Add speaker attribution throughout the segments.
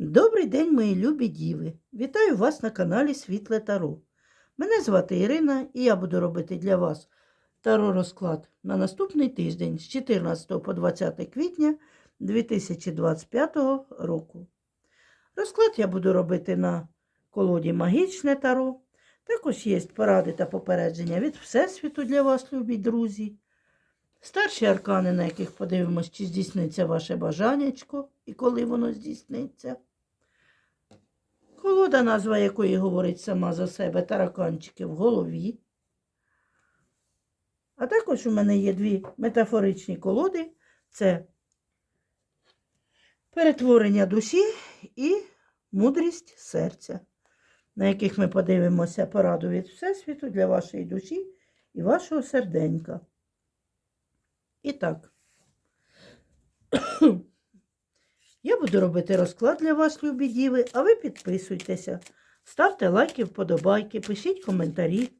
Speaker 1: Добрий день, мої любі діви! Вітаю вас на каналі Світле Таро. Мене звати Ірина і я буду робити для вас таро розклад на наступний тиждень з 14 по 20 квітня 2025 року. Розклад я буду робити на колоді Магічне Таро. Також є поради та попередження від Всесвіту для вас, любі друзі. Старші аркани, на яких подивимось, чи здійсниться ваше бажаннячко і коли воно здійсниться. Колода, назва якої говорить сама за себе тараканчики в голові. А також у мене є дві метафоричні колоди: це перетворення душі і мудрість серця, на яких ми подивимося пораду від Всесвіту для вашої душі і вашого серденька. І так. Я буду робити розклад для вас, любі діви, а ви підписуйтеся, ставте лайки, вподобайки, пишіть коментарі.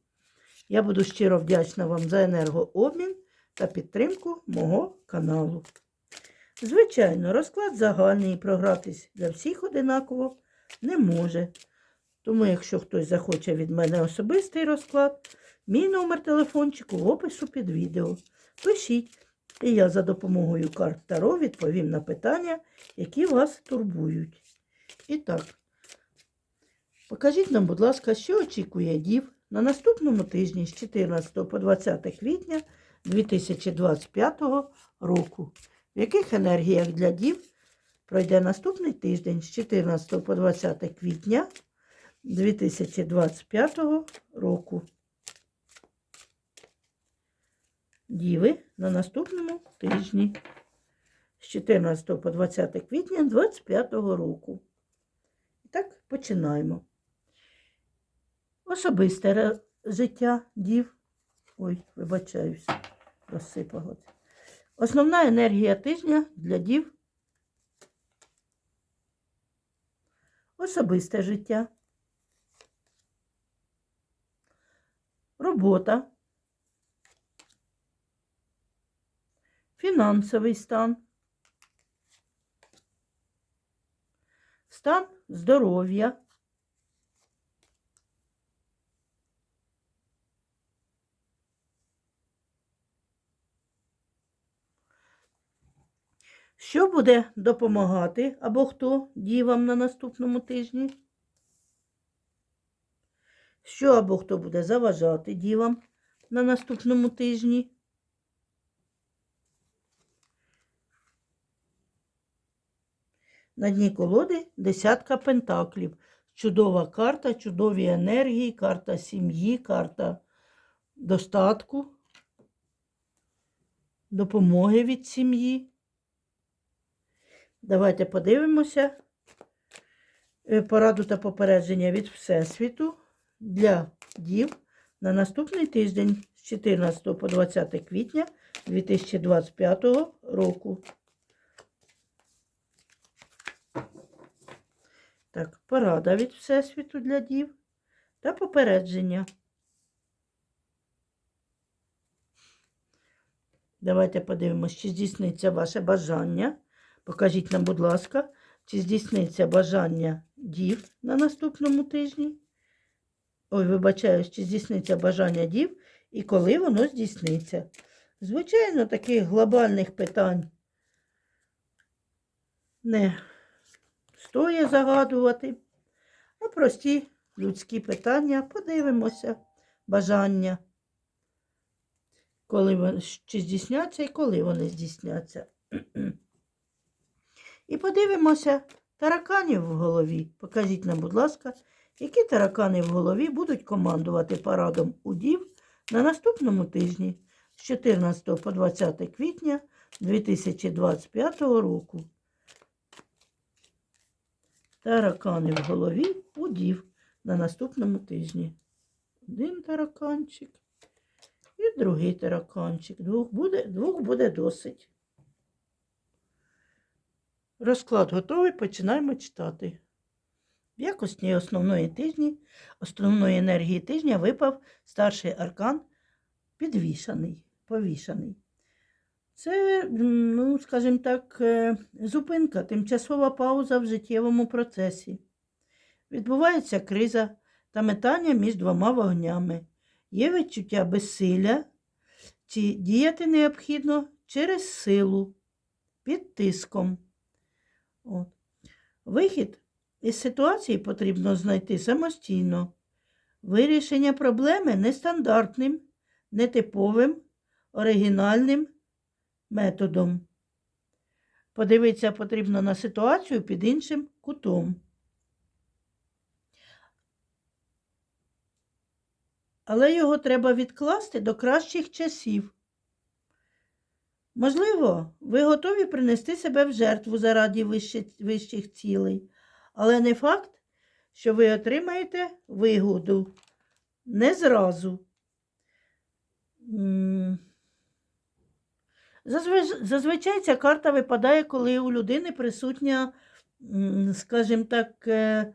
Speaker 1: Я буду щиро вдячна вам за енергообмін та підтримку мого каналу. Звичайно, розклад загальний і програтись для всіх одинаково не може. Тому, якщо хтось захоче від мене особистий розклад, мій номер телефончику в опису під відео. Пишіть, і я за допомогою карт Таро відповім на питання, які вас турбують. І так, покажіть нам, будь ласка, що очікує дів на наступному тижні з 14 по 20 квітня 2025 року. В яких енергіях для дів пройде наступний тиждень з 14 по 20 квітня 2025 року. Діви на наступному тижні з 14 по 20 квітня 2025 року. І так, починаємо. Особисте життя дів. Ой, вибачаюся, розсипалося. Основна енергія тижня для дів. Особисте життя. Робота. Фінансовий стан. Стан здоров'я. Що буде допомагати або хто дівам на наступному тижні? Що або хто буде заважати дівам на наступному тижні? На дні колоди десятка пентаклів. Чудова карта, чудові енергії, карта сім'ї, карта достатку, допомоги від сім'ї. Давайте подивимося е, пораду та попередження від Всесвіту для дів на наступний тиждень з 14 по 20 квітня 2025 року. Так, порада від Всесвіту для дів та попередження. Давайте подивимось, чи здійсниться ваше бажання. Покажіть нам, будь ласка, чи здійсниться бажання дів на наступному тижні. Ой, вибачаюсь, чи здійсниться бажання дів і коли воно здійсниться. Звичайно, таких глобальних питань не стоїть загадувати, а прості людські питання. Подивимося, бажання, коли вони чи здійсняться і коли вони здійсняться. І подивимося тараканів в голові. Покажіть нам, будь ласка, які таракани в голові будуть командувати парадом удів на наступному тижні з 14 по 20 квітня 2025 року. Таракани в голові удів на наступному тижні. Один тараканчик і другий тараканчик. Двох буде, двох буде досить. Розклад готовий, починаємо читати. В якості основної тижні, основної енергії тижня випав старший аркан підвішаний, повішаний. Це, ну, скажімо так, е, зупинка, тимчасова пауза в життєвому процесі. Відбувається криза та метання між двома вогнями. Є відчуття безсилля, чи діяти необхідно через силу, під тиском. От. Вихід із ситуації потрібно знайти самостійно. Вирішення проблеми нестандартним, нетиповим, оригінальним методом. Подивитися потрібно на ситуацію під іншим кутом. Але його треба відкласти до кращих часів. Можливо, ви готові принести себе в жертву заради вищих цілей, але не факт, що ви отримаєте вигоду не зразу. Зазвичай ця карта випадає, коли у людини присутня, скажімо так, е,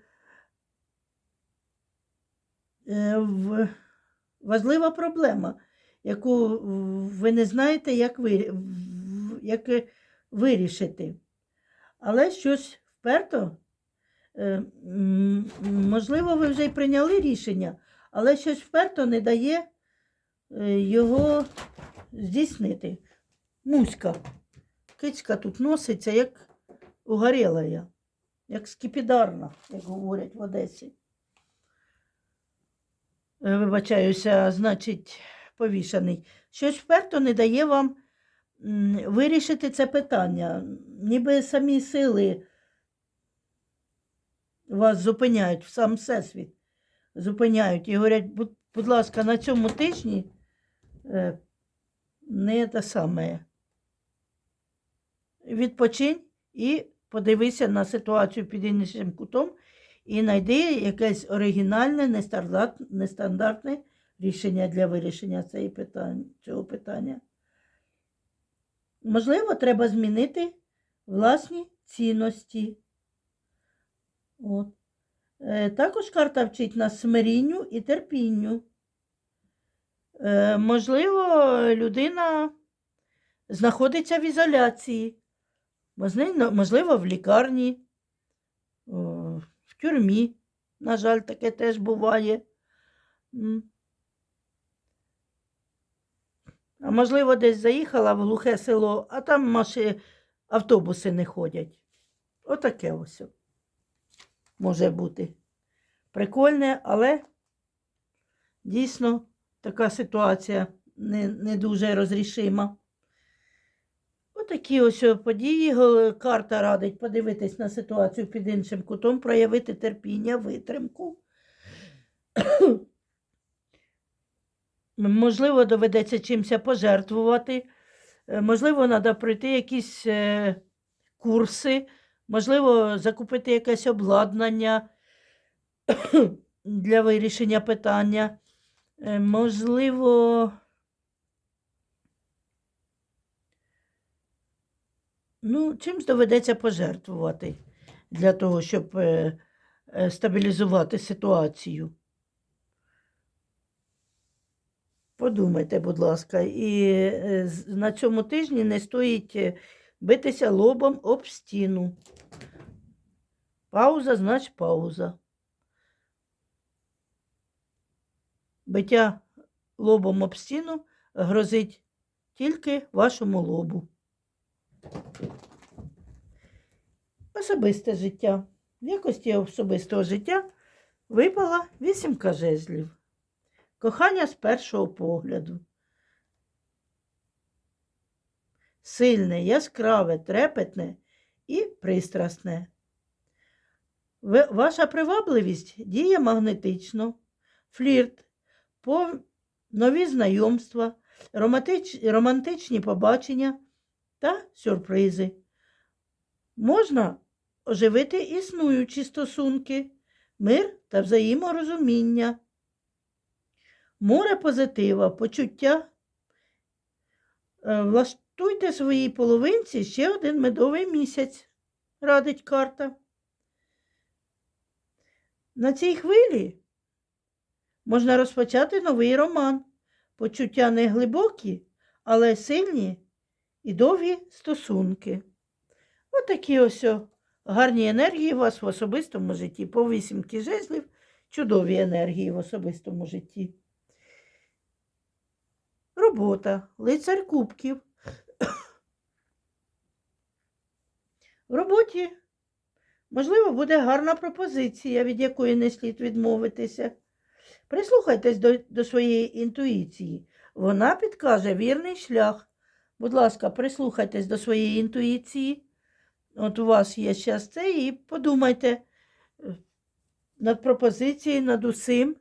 Speaker 1: е, важлива проблема, яку ви не знаєте, як, ви, як вирішити. Але щось вперто, е, можливо, ви вже й прийняли рішення, але щось вперто не дає його здійснити. Муська. Кицька тут носиться, як угорєла, як скіпідарна, як говорять в Одесі. Е, Вибачаюся, значить, повішаний. Щось вперто не дає вам вирішити це питання. Ніби самі сили вас зупиняють в сам всесвіт. Зупиняють і говорять, будь, будь ласка, на цьому тижні е, не те саме. Відпочинь і подивися на ситуацію під іншим кутом і знайди якесь оригінальне, нестандартне рішення для вирішення цього питання. Можливо, треба змінити власні цінності. От. Е, Також карта вчить нас смирінню і терпінню. Е, Можливо, людина знаходиться в ізоляції, Можливо, в лікарні, в тюрмі. На жаль, таке теж буває. А можливо, десь заїхала в глухе село, а там маши, автобуси не ходять. Отаке ось може бути. Прикольне, але дійсно така ситуація не, не дуже розрішима. Отакі ось події. Карта радить подивитись на ситуацію під іншим кутом, проявити терпіння, витримку. Можливо, доведеться чимся пожертвувати. Е, Можливо, треба пройти якісь е, курси, можливо, закупити якесь обладнання для вирішення питання. Е, Можливо, ну, чимсь доведеться пожертвувати для того, щоб е, е, стабілізувати ситуацію. Подумайте, будь ласка, і е, на цьому тижні не стоїть битися лобом об стіну. Пауза значить пауза. Биття лобом об стіну грозить тільки вашому лобу. Особисте життя. В якості особистого життя випала вісімка жезлів. Кохання з першого погляду. Сильне, яскраве, трепетне і пристрасне. Ваша привабливість діє магнетично, флірт, нові знайомства, романтичні побачення та сюрпризи. Можна оживити існуючі стосунки, мир та взаєморозуміння море позитива, почуття. Е, Влаштуйте своїй половинці ще один медовий місяць, радить карта. На цій хвилі можна розпочати новий роман. Почуття не глибокі, але сильні і довгі стосунки. Отакі ось гарні енергії у вас в особистому житті. По вісімки жезлів чудові енергії в особистому житті. Робота, лицар кубків. В роботі, можливо, буде гарна пропозиція, від якої не слід відмовитися. Прислухайтесь до, до своєї інтуїції. Вона підкаже вірний шлях. Будь ласка, прислухайтесь до своєї інтуїції. От у вас є час це, і подумайте е, над пропозицією, над усім.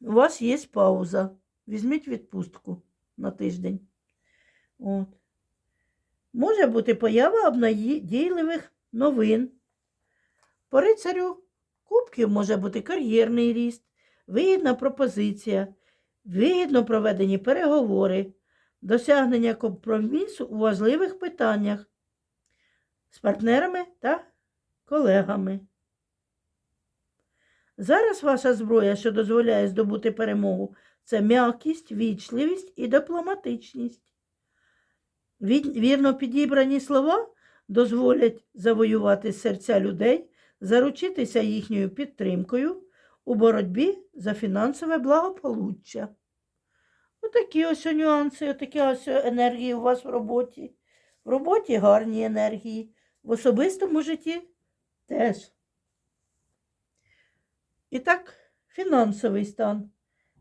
Speaker 1: У вас є пауза. Візьміть відпустку на тиждень. От. Може бути поява обнадійливих новин. По рицарю кубків може бути кар'єрний ріст, вигідна пропозиція, вигідно проведені переговори, досягнення компромісу у важливих питаннях з партнерами та колегами. Зараз ваша зброя, що дозволяє здобути перемогу, це м'якість, вічливість і дипломатичність. Вірно підібрані слова дозволять завоювати серця людей, заручитися їхньою підтримкою у боротьбі за фінансове благополуччя. Отакі ось нюанси, отакі ось енергії у вас в роботі. В роботі гарні енергії, в особистому житті теж. І так, фінансовий стан.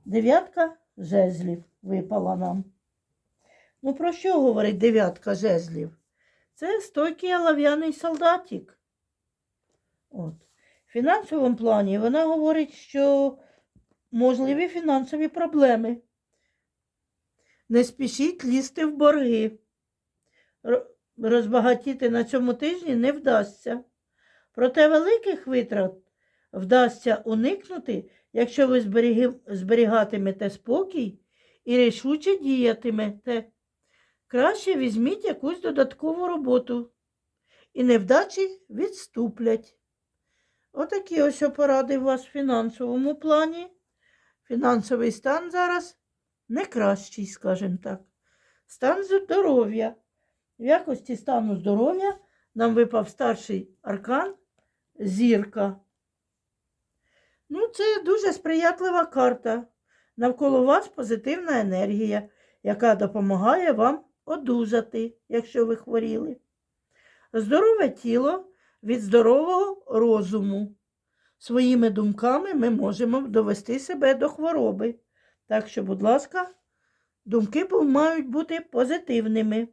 Speaker 1: Дев'ятка жезлів випала нам. Ну, про що говорить дев'ятка жезлів? Це стойкий олов'яний солдатик. От. В фінансовому плані вона говорить, що можливі фінансові проблеми. Не спішіть лізти в борги. Розбагатіти на цьому тижні не вдасться. Проте великих витрат вдасться уникнути, якщо ви зберігатимете спокій і рішуче діятимете. Краще візьміть якусь додаткову роботу, і невдачі відступлять. Отакі ось поради у вас в фінансовому плані. Фінансовий стан зараз не кращий, скажімо так. Стан здоров'я. В якості стану здоров'я нам випав старший аркан зірка. Ну, це дуже сприятлива карта. Навколо вас позитивна енергія, яка допомагає вам одужати, якщо ви хворіли. Здорове тіло від здорового розуму. Своїми думками ми можемо довести себе до хвороби. Так що, будь ласка, думки мають бути позитивними.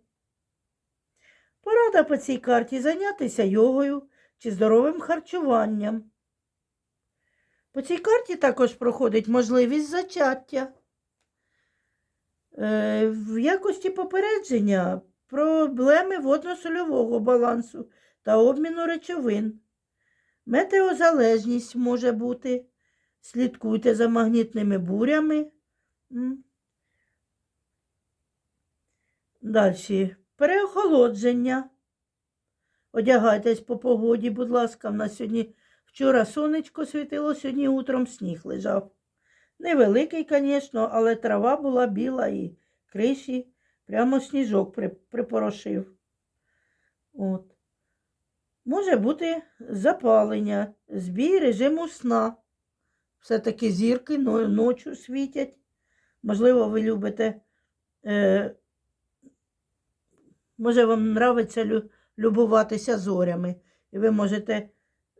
Speaker 1: Порада по цій карті зайнятися йогою чи здоровим харчуванням. По цій карті також проходить можливість зачаття. Е, В якості попередження проблеми водно-сольового балансу та обміну речовин. Метеозалежність може бути. Слідкуйте за магнітними бурями. Далі. Переохолодження. Одягайтесь по погоді, будь ласка, в нас сьогодні вчора сонечко світило, сьогодні утром сніг лежав. Невеликий, звісно, але трава була біла і криші прямо сніжок припорошив. От. Може бути запалення, збій режиму сна. Все-таки зірки ночі світять. Можливо, ви любите, е, може, вам нравиться лю- любуватися зорями, і ви можете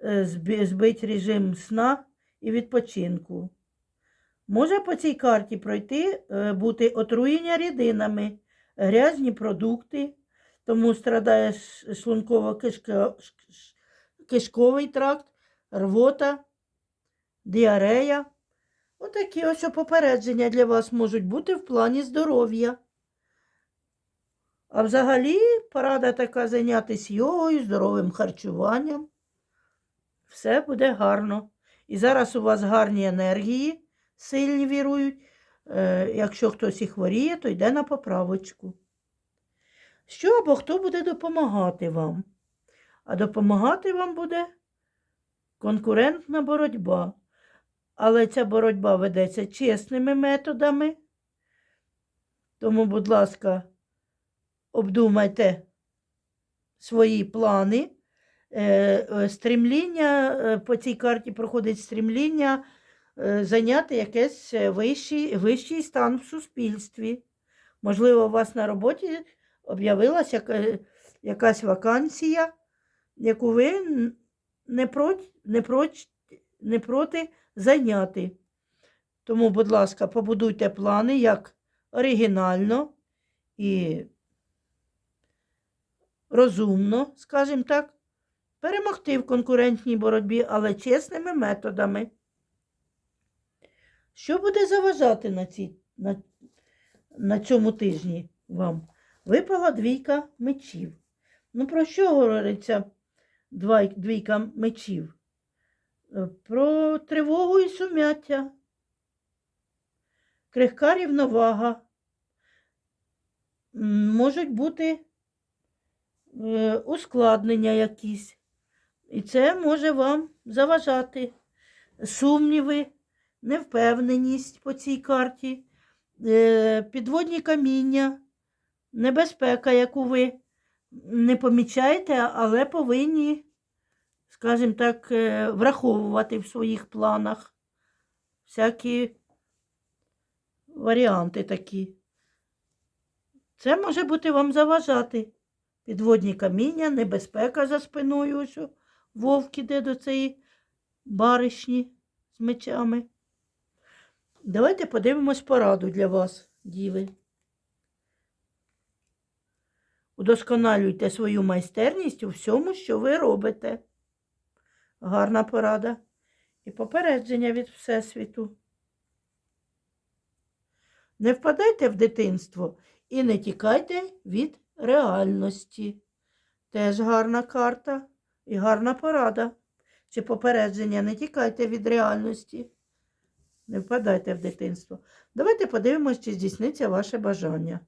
Speaker 1: е, збити режим сна і відпочинку. Може по цій карті пройти е, бути отруєння рідинами, грязні продукти, тому страдає шлунково-кишковий тракт, рвота, діарея. Отакі ось попередження для вас можуть бути в плані здоров'я. А взагалі порада така зайнятися йогою, здоровим харчуванням. Все буде гарно. І зараз у вас гарні енергії, сильні вірують. Е, якщо хтось і хворіє, то йде на поправочку. Що або хто буде допомагати вам? А допомагати вам буде конкурентна боротьба. Але ця боротьба ведеться чесними методами. Тому, будь ласка, обдумайте свої плани. Е, е, Стремління е, по цій карті проходить стремління е, зайняти якийсь вищий, вищий стан в суспільстві. Можливо, у вас на роботі об'явилася яка- якась вакансія, яку ви не проти, не проти зайняти. Тому, будь ласка, побудуйте плани як оригінально і розумно, скажімо так, перемогти в конкурентній боротьбі, але чесними методами. Що буде заважати на, цій, на, на цьому тижні вам? Випала двійка мечів. Ну, про що говориться двійка мечів? Е, Про тривогу і сум'яття, крихка рівновага. Можуть бути е, ускладнення якісь. І це може вам заважати. Сумніви, невпевненість по цій карті, е, підводні каміння, небезпека, яку ви не помічаєте, але повинні, скажімо так, е, враховувати в своїх планах всякі варіанти такі. Це може бути вам заважати. Підводні каміння, небезпека за спиною, ось вовк іде до цієї баришні з мечами. Давайте подивимось пораду для вас, діви. Удосконалюйте свою майстерність у всьому, що ви робите. Гарна порада. І попередження від Всесвіту. Не впадайте в дитинство і не тікайте від реальності. Теж гарна карта і гарна порада. Чи попередження, не тікайте від реальності. Не впадайте в дитинство. Давайте подивимось, чи здійсниться ваше бажання.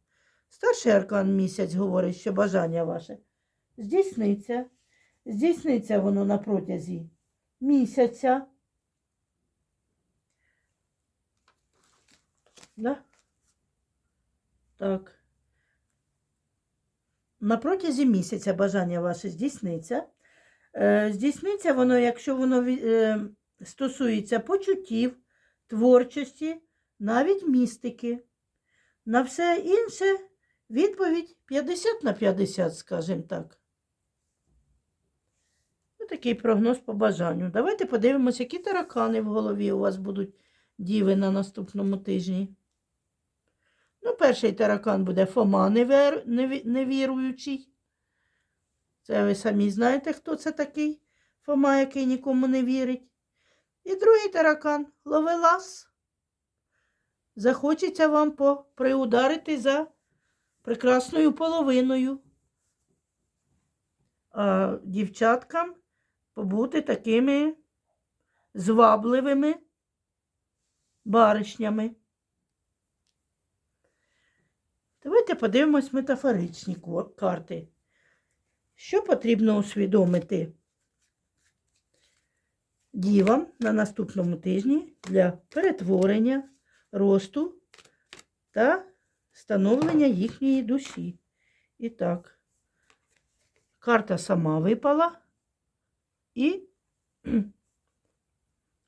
Speaker 1: Старший аркан місяць говорить, що бажання ваше здійсниться. Здійсниться воно на протязі місяця. Да? Так. На протязі місяця бажання ваше здійсниться. Е, здійсниться воно, якщо воно е, стосується почуттів, творчості, навіть містики. На все інше відповідь 50 на 50, скажімо так. Такий прогноз по бажанню. Давайте подивимося, які таракани в голові у вас будуть діви на наступному тижні. Ну, перший таракан буде Фома невер... неві- невіруючий. Це ви самі знаєте, хто це такий Фома, який нікому не вірить. І другий таракан Ловелас. Захочеться вам поприударити за прекрасною половиною. А дівчаткам побути такими звабливими баришнями. Давайте подивимось метафоричні карти. Що потрібно усвідомити дівам на наступному тижні для перетворення, росту та становлення їхньої душі? І так, карта сама випала, і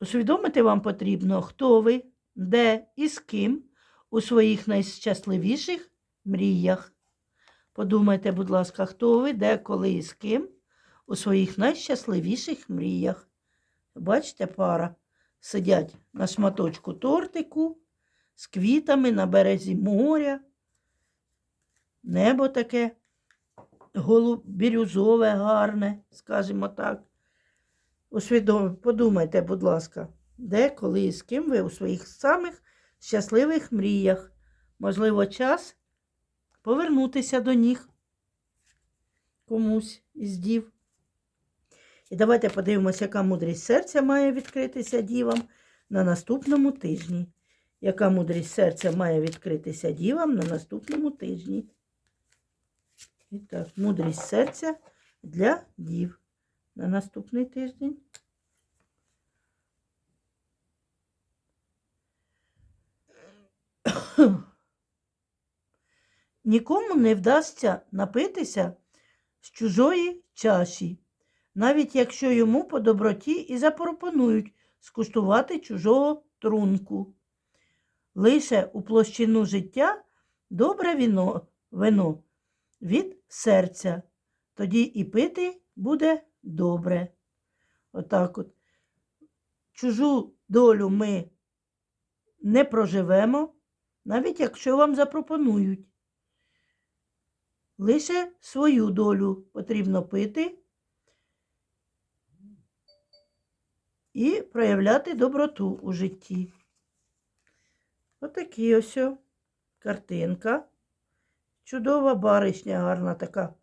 Speaker 1: усвідомити вам потрібно, хто ви, де і з ким у своїх найщасливіших мріях. Подумайте, будь ласка, хто ви, де, коли і з ким у своїх найщасливіших мріях. Бачите, пара сидять на шматочку тортику з квітами на березі моря. Небо таке голуб, бірюзове, гарне, скажімо так. Усвідом... Подумайте, будь ласка, де, коли і з ким ви у своїх самих щасливих мріях. Можливо, час повернутися до них комусь із дів. І давайте подивимося, яка мудрість серця має відкритися дівам на наступному тижні. Яка мудрість серця має відкритися дівам на наступному тижні? І так, мудрість серця для дів на наступний тиждень. Нікому не вдасться напитися з чужої чаші, навіть якщо йому по доброті і запропонують скуштувати чужого трунку. Лише у площину життя добре віно, вино від серця, тоді і пити буде добре. Отак от. Чужу долю ми не проживемо, навіть якщо вам запропонують. Лише свою долю потрібно пити і проявляти доброту у житті. Отакі ось картинка. Чудова баришня, гарна така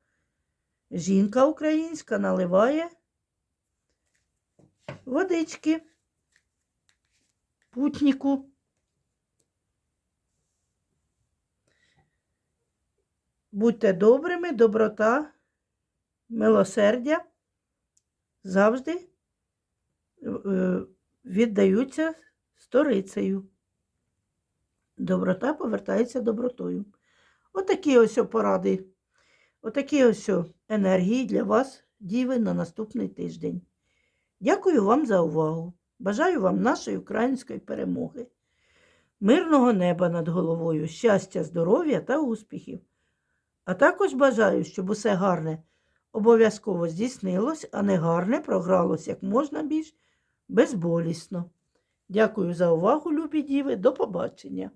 Speaker 1: жінка українська наливає водички путнику. Будьте добрими, доброта, милосердя завжди е, віддаються сторицею. Доброта повертається добротою. Отакі ось поради, отакі ось енергії для вас, діви, на наступний тиждень. Дякую вам за увагу. Бажаю вам нашої української перемоги, мирного неба над головою, щастя, здоров'я та успіхів. А також бажаю, щоб усе гарне обов'язково здійснилось, а не гарне програлось як можна більш безболісно. Дякую за увагу, любі діви. До побачення!